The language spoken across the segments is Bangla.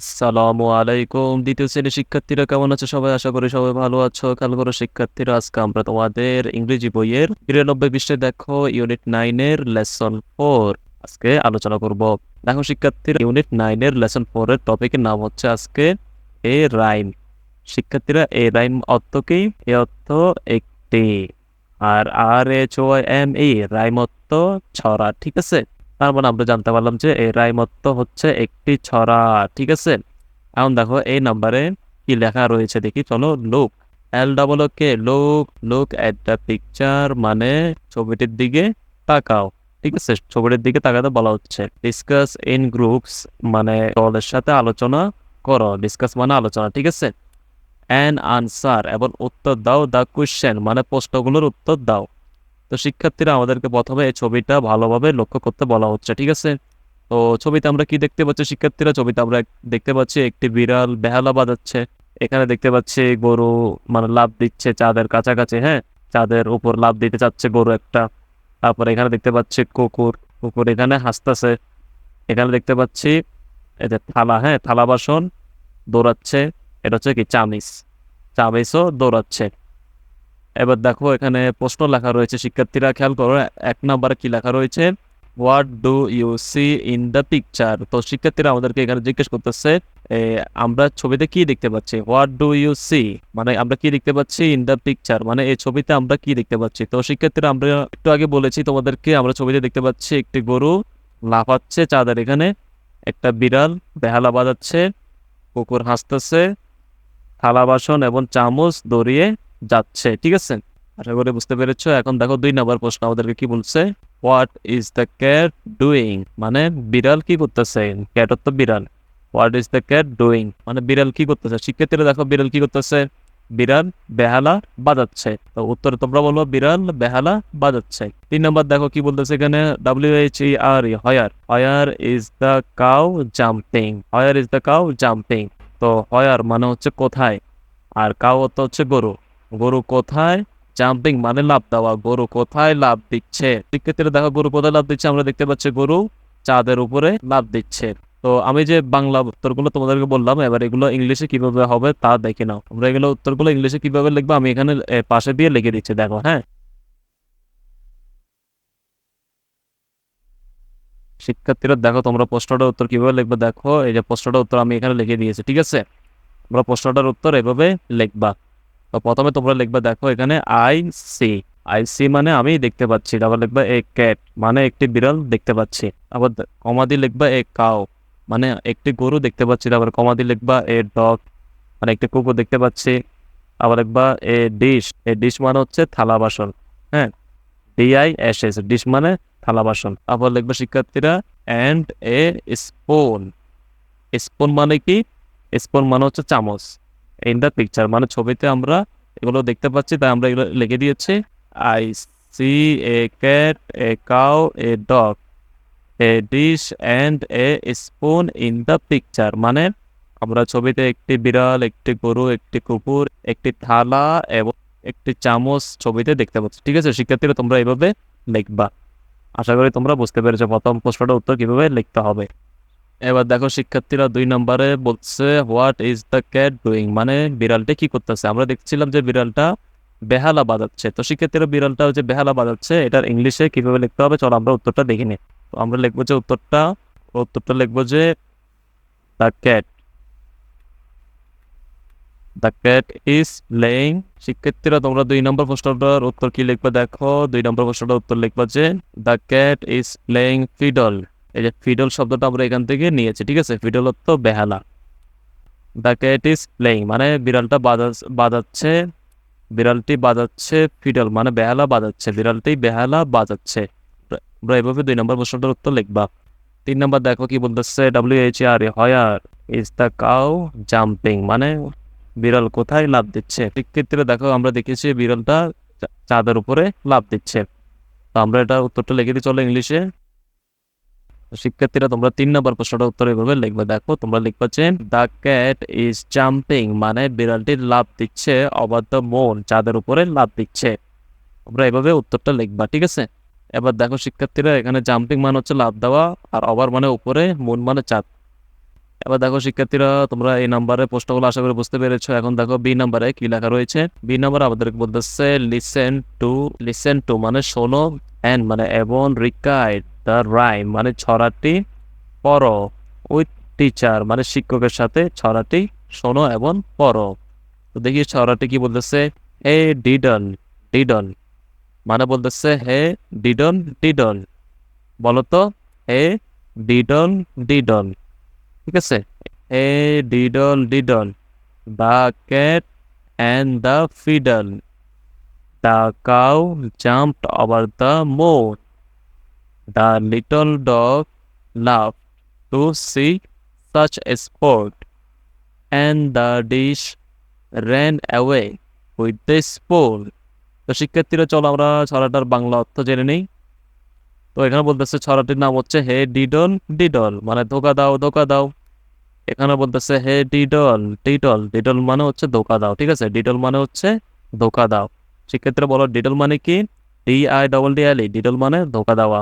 আসসালামু আলাইকুম। দ্বিতীয় শ্রেণির শিক্ষার্থীরা কেমন আছো? সবাই আশা করি সবাই ভালো আছো। খেয়াল করো শিক্ষার্থীরা, আজকে আমরা তোমাদের ইংরেজি বইয়ের বিরানব্বই পৃষ্ঠে দেখো, ইউনিট নাইনের লেসন ফোর আজকে আলোচনা করব। দেখো শিক্ষার্থীরা, ইউনিট নাইনের লেসন ফোর এর টপিকের নাম হচ্ছে আজকে এ রাইম। শিক্ষার্থীরা, এ রাইম অর্থ কি? এ অর্থ একটি। আর R H O M E, rhyme অর্থ ছড়া, ঠিক আছে? তার মানে আমরা জানতে পারলাম যে এই রাইমত্ব হচ্ছে একটি ছড়া, ঠিক আছে? এখন দেখো, এই নাম্বারে কি লেখা রয়েছে দেখি, চলো look L double K look look at the picture মানে ছবিটির দিকে তাকাও, ঠিক আছে? ছবিটির দিকে তাকাতে বলা হচ্ছে ডিসকাস ইন গ্রুপস মানে দলের সাথে আলোচনা করো ডিসকাস মানে আলোচনা, ঠিক আছে? অ্যান আনসার এবং উত্তর দাও দ্য কোয়েশ্চেন মানে প্রশ্নগুলোর উত্তর দাও। তো শিক্ষার্থীরা আমাদেরকে প্রথমে এই ছবিটা ভালোভাবে লক্ষ্য করতে বলা হচ্ছে, ঠিক আছে? তো ছবিতে আমরা কি দেখতে পাচ্ছি শিক্ষার্থীরা? ছবিতে আমরা দেখতে পাচ্ছি একটি বিড়াল বেহালা বাজাচ্ছে। এখানে দেখতে পাচ্ছি গরু মানে লাভ দিচ্ছে চাঁদের কাছাকাছি হ্যাঁ? চাঁদের উপর লাভ দিতে চাচ্ছে গরু একটা। তারপর এখানে দেখতে পাচ্ছি কুকুর কুকুর এখানে হাসতেছে। এখানে দেখতে পাচ্ছি এই যে থালা হ্যাঁ? থালা বাসন দৌড়াচ্ছে। এটা হচ্ছে কি চামিচ। চামিচও দৌড়াচ্ছে। এবার দেখো এখানে প্রশ্ন লেখা রয়েছে, শিক্ষার্থীরা খেয়াল করো, এক নাম্বারে কি লেখা রয়েছে? What do you see in the picture তো শিক্ষার্থীরা আমাদেরকে এখানে জিজ্ঞেস করতেছে আমরা ছবিতে কি দেখতে পাচ্ছি? হোয়াট ডু ইউ সি মানে আমরা কি দেখতে পাচ্ছি ইন দ্য পিকচার মানে এই ছবিতে আমরা কি দেখতে পাচ্ছি? তো শিক্ষার্থীরা, আমরা একটু আগে বলেছি তোমাদেরকে, আমরা ছবিতে দেখতে পাচ্ছি একটি গরু লাফাচ্ছে চাঁদের এখানে, একটা বিড়াল বেহালা বাজাচ্ছে, কুকুর হাসতেছে, থালা বাসন এবং চামচ দড়িয়ে যাচ্ছে, ঠিক আছে? আশা করি বুঝতে পেরেছ। এখন দেখো দুই নম্বর প্রশ্ন, আমাদেরকে কি বলছে? What is the cat doing মানে বিড়াল কি করতেছে? ক্যাট তো বিড়াল। What is the cat doing মানে বিড়াল কি করতেছে? শিক্ষার্থীরা দেখো বিড়াল কি করতেছে? বিড়াল বেহালা বাজাচ্ছে। তো উত্তরে তোমরা বলব বিড়াল বেহালা বাজাচ্ছে। তিন নম্বর দেখো কি বলতেছে এখানে? W H E R where. Where is the cow jumping where is the cow jumping তো হয়ার মানে হচ্ছে কোথায়? আর কাউ অর্থ হচ্ছে গরু। গরু কোথায়? জাম্পিং মানে লাভ দেওয়া। গরু কোথায়? লাভ দিচ্ছে। শিক্ষার্থীরা দেখো, গরু কোথায় লাভ দিচ্ছে? আমরা দেখতে পাচ্ছি গরু চাঁদের উপরে লাভ দিচ্ছে। তো আমি যে বাংলা উত্তরগুলো তোমাদেরকে বললাম, এবার এগুলো ইংলিশে কীভাবে হবে তা দেখে নাও। আমরা এগুলো উত্তরগুলো ইংলিশে কীভাবে লিখব, আমি এখানে পাশে দিয়ে লিখে দিচ্ছি, দেখো হ্যাঁ? শিক্ষার্থীরা দেখো, তোমরা প্রশ্নটার উত্তর কীভাবে লিখবে? দেখো, এই যে প্রশ্নটার উত্তর আমি এখানে লিখে দিয়েছি, ঠিক আছে? তোমরা প্রশ্নটার উত্তর এভাবে লিখবা। তো প্রথমে তোমরা লিখবা দেখো এখানে আই সি। আই সি মানে আমি দেখতে পাচ্ছি। তারপর লিখবা এ ক্যাট মানে একটি বিড়াল দেখতে পাচ্ছি। আবার কমাদি লিখবা এ কাউ মানে একটি গরু দেখতে পাচ্ছি। তারপর কমাদি লিখবা এ ডগ মানে একটি কুকুর দেখতে পাচ্ছি। আবার লিখবা এ ডিশ। এ ডিশ মানে হচ্ছে থালা বাসন। হ্যাঁ? DI S S. ডিশ মানে থালা বাসন। আবার লিখবা শিক্ষার্থীরা অ্যান্ড এ স্পুন। স্পুন মানে কি? স্পুন মানে হচ্ছে চামচ। ইন দ্য পিকচার মানে ছবিতে আমরা এগুলো দেখতে পাচ্ছি, তাই আমরা এগুলো লিখে দিয়েছি। I see a cat a cow a dog a dish and a spoon in the picture মানে আমরা ছবিতে একটি বিড়াল, একটি গরু, একটি কুকুর, একটি থালা এবং একটি চামচ ছবিতে দেখতে পাচ্ছি। ঠিক আছে, শিক্ষার্থীরা, তোমরা এইভাবে লিখবা। আশা করি তোমরা বুঝতে পেরেছ প্রথম প্রশ্নটার উত্তর কীভাবে লিখতে হবে। এবার দেখো শিক্ষার্থীরা দুই নম্বরে বলছে what is the cat doing মানে বিড়ালটা কি করতেছে? আমরা দেখছিলাম যে বিড়ালটা বেহালা বাজাচ্ছে। তো শিক্ষার্থীরা বিড়ালটা যে বেহালা বাজাচ্ছে, এটার ইংলিশে কীভাবে লিখতে হবে? চলো আমরা উত্তরটা দেখে নিই। তো আমরা লিখব যে উত্তরটা উত্তরটা লিখব যে the cat the cat is playing শিক্ষার্থীরা, তোমরা দুই নম্বর প্রশ্নটার উত্তর কি লিখবে দেখো? দুই নম্বর প্রশ্নটার উত্তর লিখবা যে the cat is playing fiddle এই যে ফিডল শব্দটা আমরা এখান থেকে নিয়েছি, ঠিক আছে? ফিডল অর্থ বেহালা। দ্য ক্যাট ইজ প্লেইং মানে বিড়ালটা বাজা- বাজাচ্ছে, বিড়ালটি বাজাচ্ছে ফিডল মানে বেহালা বাজাচ্ছে, বিড়ালটি বেহালা বাজাচ্ছে। আমরা এভাবে দুই নম্বর প্রশ্নটার উত্তর লিখবা। তিন নম্বর দেখো কি বলতেছে W H R where is the cow jumping মানে বিড়াল কোথায় লাভ দিচ্ছে? ঠিক ক্ষেত্রে দেখো আমরা দেখেছি বিড়ালটা চাঁদের উপরে লাভ দিচ্ছে। তো আমরা এটা উত্তরটা লিখে দিই, চলো ইংলিশে শিক্ষার্থীরা তোমরা তিন নম্বর প্রশ্নটা উত্তর এভাবে লিখবে, দেখো, তোমরা লিখবা যে দ্য ক্যাট ইজ জাম্পিং মানে বিড়ালটি লাভ দিচ্ছে দ্য মন চাঁদের উপরে লাভ দিচ্ছে। তোমরা এভাবে উত্তরটা লিখবা, ঠিক আছে? এবার দেখো শিক্ষার্থীরা, এখানে জাম্পিং মানে হচ্ছে লাভ দেওয়া, আর ওভার মানে উপরে, মন মানে চাঁদ। এবার দেখো শিক্ষার্থীরা, তোমরা এই নাম্বারে প্রশ্নগুলো আশা করি বুঝতে পেরেছ। এখন দেখো বি নাম্বারে কি লেখা রয়েছে? বি নাম্বারে আমাদেরকে বলতেছে লিসেন টু লিসেন টু মানে শোনো অ্যান্ড মানে এবং রিকাইড দ্য রাইম মানে ছড়াটি পড়ো উইথ টিচার মানে শিক্ষকের সাথে ছড়াটি শোনো এবং পড়ো। তো দেখি ছড়াটি কি বলতেছে? হে ডিডন ডিডন। মানে বলতেছে, হে ডিডন ডিডন। বলো তো হে ডিডন ডিডন। ঠিক আছে? Hey diddle diddle the cat and the fiddle the cow jumped over the more. The little dog love to see such a sport, and the dish ran away with the spoon তো শিক্ষার্থীরা, চলো আমরা ছড়াটার বাংলা অর্থ জেনে নিই। তো এখানে বলতেছে, ছড়াটির নাম হচ্ছে হে ডিডল ডিডল মানে ধোকা দাও ধোকা দাও। এখানে বলতেছে, হে ডিডল ডিডল ডিডল মানে হচ্ছে ধোকা দাও, ঠিক আছে? ডিডল মানে হচ্ছে ধোকা দাও। শিক্ষার্থীরা বলো, ডিডল মানে কি? D I double D L E diddle মানে ধোকা দেওয়া।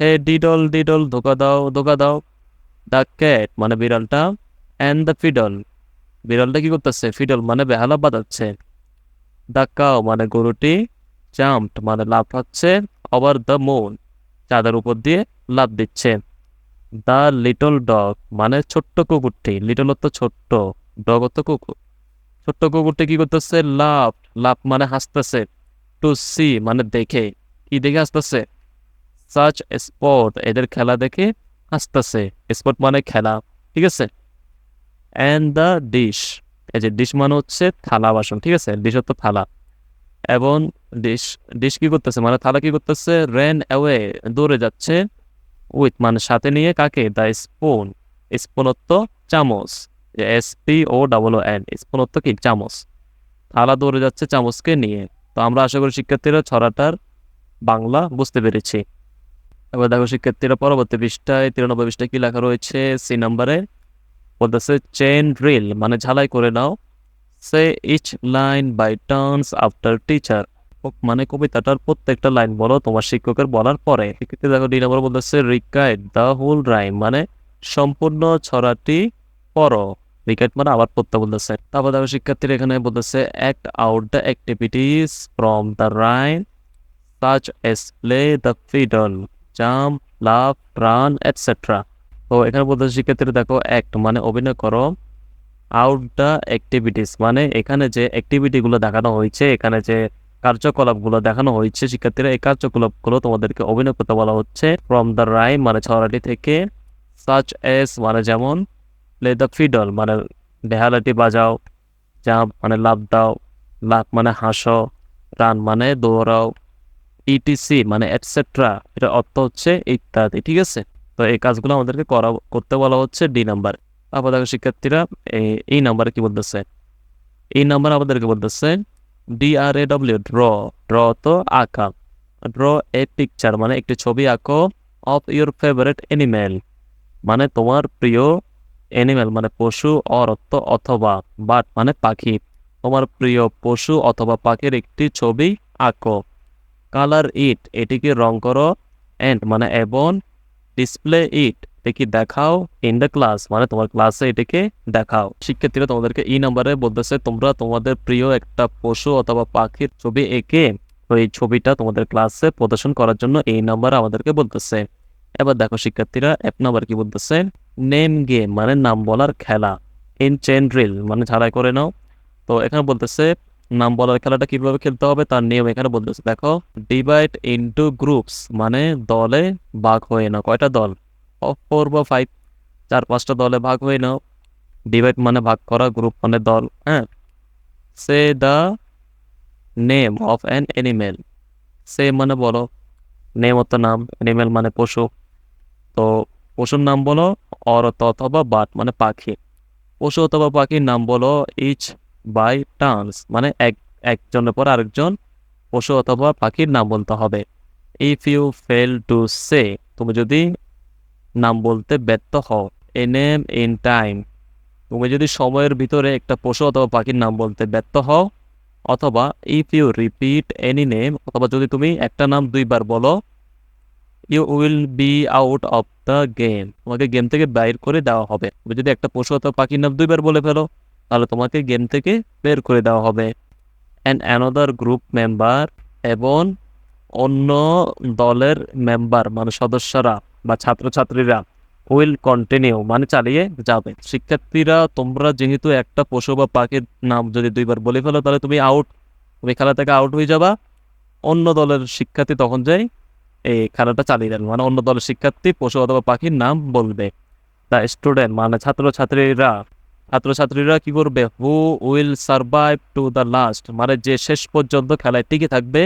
হে ডিডল ডিডল ধোকা দাও ধোকা দাও। দ্য ক্যাট মানে বিড়ালটা অ্যান্ড দ্য ফিডল বিড়ালটা কি করতেছে? ফিডল মানে বেহালা বাজাচ্ছে। দ্য কাউ মানে গরুটি জাম্পড মানে লাফাচ্ছে ওভার দ্য মুন চাঁদের উপর দিয়ে লাফ দিচ্ছে। দ্য লিটল ডগ মানে ছোট্ট কুকুরটি লিটল অর্থ ছোট্ট ডগ অর্থ কুকুর। ছোট্ট কুকুরটি কি করতেছে? লাফ লাফ মানে হাসতেছে। টু সি মানে দেখে, কি দেখে হাসতেছে? সাচ স্পোর্ট এদের খেলা দেখে হাসতেছে। স্পোর্ট মানে খেলা, ঠিক আছে? অ্যান্ড দ্য ডিশ এই যে ডিশ মানে হচ্ছে থালা বাসন, ঠিক আছে? ডিশ অর্থ থালা। এবং ডিশ ডিশ কি করতেছে? মানে থালা কি করতেছে? রেন অ্যাওয়ে দৌড়ে যাচ্ছে উইথ মানে সাথে নিয়ে কাকে? দ্য স্পুন স্পুন অর্থ চামচ S P O double O N spoon অর্থ কি? চামচ। থালা দৌড়ে যাচ্ছে চামচকে নিয়ে। তো আমরা আশা করি শিক্ষার্থীরা ছড়াটার বাংলা বুঝতে পেরেছি। এবার দেখো শিক্ষার্থীরা পরবর্তী পৃষ্ঠায় তিরানব্বই পৃষ্ঠায় কি লেখা রয়েছে? সি নাম্বারে বলতেছে চেন ড্রিল মানে ঝালাই করে নাও। Say each line by turns after teacher মানে কবিতাটার প্রত্যেকটা লাইন বলো তোমার শিক্ষকের বলার পরে। সেক্ষেত্রে দেখো দুই নম্বর বলতেছে রিকাইড দ্য হোল রাইম মানে সম্পূর্ণ ছড়াটি পড়ো। রিকাইড মানে আবার পড়তে বলতেছে। তারপর দেখো শিক্ষার্থীরা এখানে বলতেছে act out the activities from the rhyme such as play the fiddle jump love run etcetera তো এখানে বলতেছে শিক্ষার্থীরা দেখো অ্যাক্ট মানে অভিনয় করো আউট দ্য অ্যাক্টিভিটিস মানে এখানে যে অ্যাক্টিভিটিগুলো দেখানো হয়েছে, এখানে যে কার্যকলাপগুলো দেখানো হয়েছে শিক্ষার্থীরা এই কার্যকলাপগুলো তোমাদেরকে অভিনয় করতে বলা হচ্ছে ফ্রম দ্য রাইম মানে ছড়াটি থেকে সাচ এস মানে যেমন প্লে দ্য ফিডল মানে বেহালাটি বাজাও জাম্প মানে লাভ দাও লাভ মানে হাসো রান মানে দৌড়াও ইটিসি মানে এটসেট্রা এটা অর্থ হচ্ছে ইত্যাদি, ঠিক আছে? তো এই কাজগুলো আমাদেরকে করা, করতে বলা হচ্ছে ডি নাম্বার দেখো শিক্ষার্থীরা এই- নাম্বারে কি বলতেছে? এই নাম্বার আমাদেরকে বলতেছে D R A W draw draw তো আঁকা। ড্র এ পিকচার মানে একটি ছবি আঁকো অফ ইউর ফেভারেট অ্যানিমেল মানে তোমার প্রিয় অ্যানিমেল মানে পশু অর অর্থ অথবা বাট মানে পাখি। তোমার প্রিয় পশু অথবা পাখির একটি ছবি আঁকো। কালার ইট, এটিকে রং করো অ্যান্ড মানে এবং ডিসপ্লে ইট এটিকে দেখাও ইন দ্য ক্লাস মানে তোমার ক্লাসে এটিকে দেখাও। শিক্ষার্থীরা তোমাদেরকে এই নাম্বারে বলতেছে, তোমরা তোমাদের প্রিয় একটা পশু অথবা পাখির ছবি এঁকে ওই ছবিটা তোমাদের ক্লাসে প্রদর্শন করার জন্য এই নাম্বার আমাদেরকে বলতেছে। এবার দেখো শিক্ষার্থীরা, এক নাম্বার কি বলতেছে? নেম গেম মানে নাম বলার খেলা ইন চেন ড্রিল মানে ঝাড়াই করে নাও। তো এখানে বলতেছে নাম বলার খেলাটা কীভাবে খেলতে হবে তার নিয়ম এখানে বলতেছে, দেখো ডিভাইড ইনটু গ্রুপস মানে দলে ভাগ হয়ে নাও। কয়টা দল? ফোর বা ফাইভ চার, পাঁচটা দলে ভাগ হয়ে নাও। ডিভাইড মানে ভাগ করা গ্রুপ মানে দল হ্যাঁ? Say the name of an animal say মানে বলো নেম অর্থ নাম অ্যানিমেল মানে পশু। তো পশুর নাম বলো, অর অর্থ অথবা বাট মানে পাখি। পশু অথবা পাখির নাম বলো ইচ বাই টার্নস মানে এক, একজনের পর আরেকজন পশু অথবা পাখির নাম বলতে হবে। If you fail to say তুমি যদি নাম বলতে ব্যর্থ হও এ নেম ইন টাইম তুমি যদি সময়ের ভিতরে একটা পশু অথবা পাখির নাম বলতে ব্যর্থ হও, অথবা if you repeat any name অথবা যদি তুমি একটা নাম দুইবার বলো you will be out of the game তোমাকে গেম থেকে বাইর করে দেওয়া হবে। তুমি যদি একটা পশু অথবা পাখির নাম দুইবার বলে ফেলো তাহলে তোমাকে গেম থেকে বের করে দেওয়া হবে। অ্যান্ড অ্যানাদার গ্রুপ মেম্বার এবং অন্য দলের মেম্বার মানে সদস্যরা বা ছাত্রছাত্রীরা উইল কন্টিনিউ মানে চালিয়ে যাবে। শিক্ষার্থীরা, তোমরা যেহেতু একটা পশু বা পাখির নাম যদি দুইবার বলে ফেলো, তাহলে তুমি আউট তুমি খেলা থেকে আউট হয়ে যাবা। অন্য দলের শিক্ষার্থী তখন যাই এই খেলাটা চালিয়ে যাবে মানে অন্য দলের শিক্ষার্থী পশু অথবা পাখির নাম বলবে। দ্য স্টুডেন্ট মানে ছাত্রছাত্রীরা ছাত্রছাত্রীরা কি করবে? Who will survive to the last মানে যে শেষ পর্যন্ত খেলায় টিকে থাকবে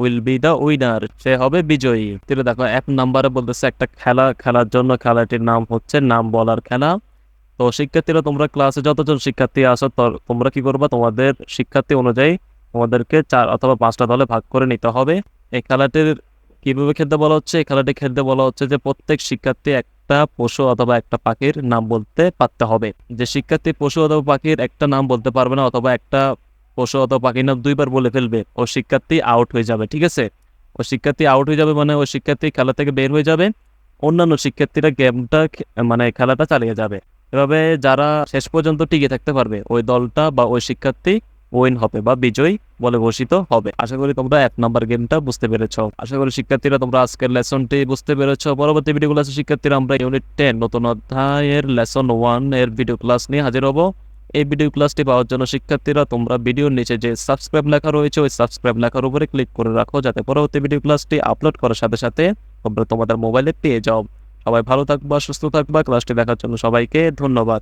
উইল বি দ্য উইনার সে হবে বিজয়ী। তাহলে দেখো, এক নাম্বারে বলতেছে একটা খেলা, খেলার জন্য খেলাটির নাম হচ্ছে নাম বলার খেলা। তো শিক্ষার্থীরা, তোমরা ক্লাসে যতজন শিক্ষার্থী আসো তোমরা কি করবা? তোমাদের শিক্ষার্থী অনুযায়ী তোমাদেরকে চার অথবা পাঁচটা দলে ভাগ করে নিতে হবে। এই খেলাটির কীভাবে খেলতে বলা হচ্ছে? এই খেলাটি খেলতে বলা হচ্ছে যে প্রত্যেক শিক্ষার্থী একটা পশু অথবা একটা পাখির নাম বলতে পারতে হবে। যে শিক্ষার্থী পশু অথবা পাখির একটা নাম বলতে পারবে না অথবা একটা পশু অথবা পাখির নাম দুইবার বলে ফেলবে, ও শিক্ষার্থী আউট হয়ে যাবে, ঠিক আছে? ও শিক্ষার্থী আউট হয়ে যাবে মানে ওই শিক্ষার্থী খেলা থেকে বের হয়ে যাবে, অন্যান্য শিক্ষার্থীরা গেমটা মানে খেলাটা চালিয়ে যাবে। এভাবে যারা শেষ পর্যন্ত টিকে থাকতে পারবে, ওই দলটা বা ওই শিক্ষার্থী উইন হবে বা বিজয়ী বলে ঘোষিত হবে। আশা করি তোমরা এক নাম্বার গেমটা বুঝতে পেরেছ। আশা করি শিক্ষার্থীরা তোমরা আজকের লেসনটি বুঝতে পেরেছ। পরবর্তী ভিডিও ক্লাসে শিক্ষার্থীরা, আমরা ইউনিট টেন নতুন অধ্যায়ের লেসন ওয়ানের ভিডিও ক্লাস নিয়ে হাজির হব। এই ভিডিও ক্লাসটি পাওয়ার জন্য শিক্ষার্থীরা, তোমরা ভিডিওর নিচে যে সাবস্ক্রাইব লেখা রয়েছে, ওই সাবস্ক্রাইব লেখার উপরে ক্লিক করে রাখো যাতে পরবর্তী ভিডিও ক্লাসটি আপলোড করার সাথে সাথে তোমরা তোমাদের মোবাইলে পেয়ে যাও। সবাই ভালো থাকবা, সুস্থ থাকবা। ক্লাসটি দেখার জন্য সবাইকে ধন্যবাদ।